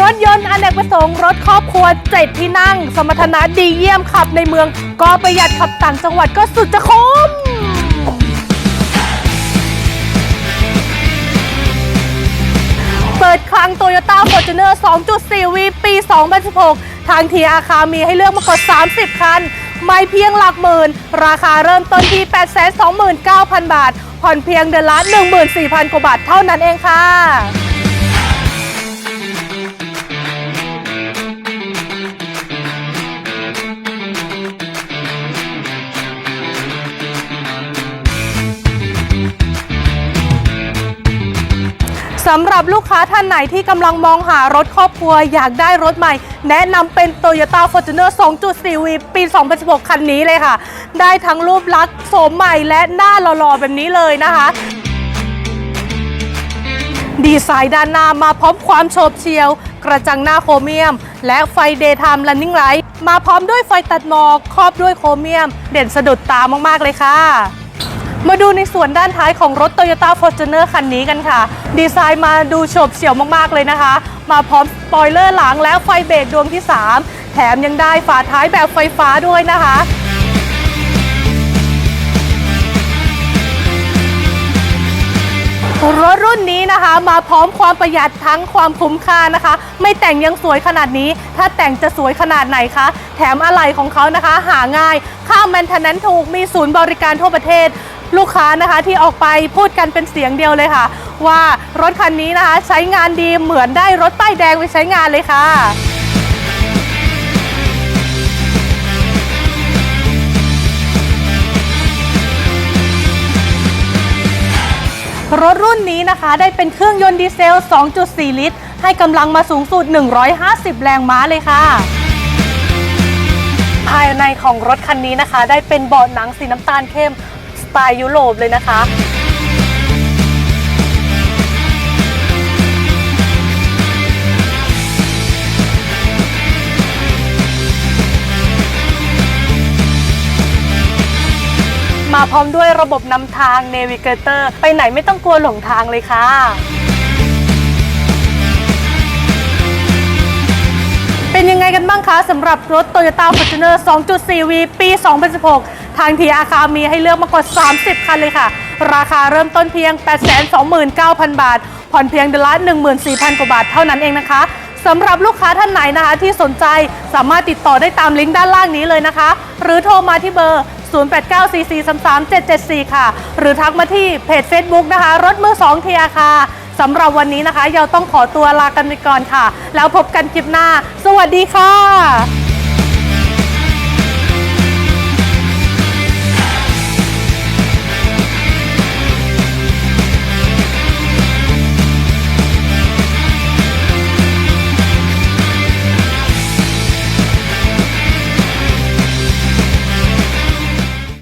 รถยนต์อเนกประสงค์รถครอบครัวเจ็ดที่นั่ง สมรรถนะดีเยี่ยมขับในเมือง ก็ประหยัดขับต่างจังหวัดก็สุดจะคุ้มเปิดคลัง Toyota Fortuner 2.4 V ปี 2016 ทางทีอาคามีให้เลือกมากกว่า 30 คัน ไม่เพียงหลักหมื่น ราคาเริ่มต้นที่ 829,000 บาท ผ่อนเพียงเดือนละ14,000 กว่าบาทเท่านั้นเองค่ะ สำหรับลูกค้าท่านไหนที่กำลังมองหารถครอบครัวอยากได้รถใหม่ แนะนำเป็น Toyota Fortuner 2.4 V ปี 2016 คันนี้เลยค่ะ ได้ทั้งรูปลักษณ์โฉมใหม่และหน้าหล่อๆ แบบนี้เลยนะคะ ดีไซน์ด้านหน้ามาพร้อมความโฉบเฉียว กระจังหน้าโครเมียม และไฟ Daytime Running Light มาพร้อมด้วยไฟตัดหมอกครอบด้วยโครเมียม เด่นสะดุดตามากๆเลยค่ะ มาดูในส่วนด้านท้ายของรถ Toyota Fortuner คันนี้กันค่ะ ดีไซน์มาดูโฉบเฉี่ยวมากๆเลยนะคะ มาพร้อมสปอยเลอร์หลังและไฟเบรกดวงที่ 3 แถมยังได้ฝาท้ายแบบไฟฟ้าด้วยนะคะรถรุ่นนี้นะคะมาพร้อมความประหยัดทั้งความคุ้มค่านะคะ ไม่แต่งยังสวยขนาดนี้ ถ้าแต่งจะสวยขนาดไหนคะ แถมอะไหล่ของเขานะคะ หาง่าย ค่าแมนเทนแนนถูกมีศูนย์บริการทั่วประเทศ ลูกค้านะคะที่ออกไปพูดกันเป็นเสียงเดียวเลยค่ะ ว่ารถคันนี้นะคะ ใช้งานดีเหมือนได้รถป้ายแดงไปใช้งานเลยค่ะรถรุ่นนี้นะคะได้เป็นเครื่องยนต์ดีเซล 2.4 ลิตร ให้กำลังมาสูงสุด 150 แรงม้าเลยค่ะ ภายในของรถคันนี้นะคะ ได้เป็นเบาะหนังสีน้ำตาลเข้ม ไตล์ยุโรปเลยนะคะมาพร้อมด้วยระบบนำทาง Navigator ไปไหนไม่ต้องกลัวหลงทางเลยค่ะ เป็นยังไงกันบ้างคะสำหรับรถ Toyota Fortuner 2.4 V ปี 2016 ทางทีอาคามีให้เลือกมากกว่า 30 คันเลยค่ะ ราคาเริ่มต้นเพียง 829,000 บาท ผ่อนเพียงเดือนละ 14,000 กว่าบาทเท่านั้นเองนะคะสำหรับลูกค้าท่านไหนนะคะ ที่สนใจสามารถติดต่อได้ตามลิงก์ด้านล่างนี้เลยนะคะ หรือโทรมาที่เบอร์ 0894433774 ค่ะ หรือทักมาที่เพจ Facebook นะคะ รถมือ2ทีอาคาสำหรับวันนี้นะคะเราต้องขอตัวลากันไปก่อนค่ะ แล้วพบกันคลิปหน้า สวัสดีค่ะ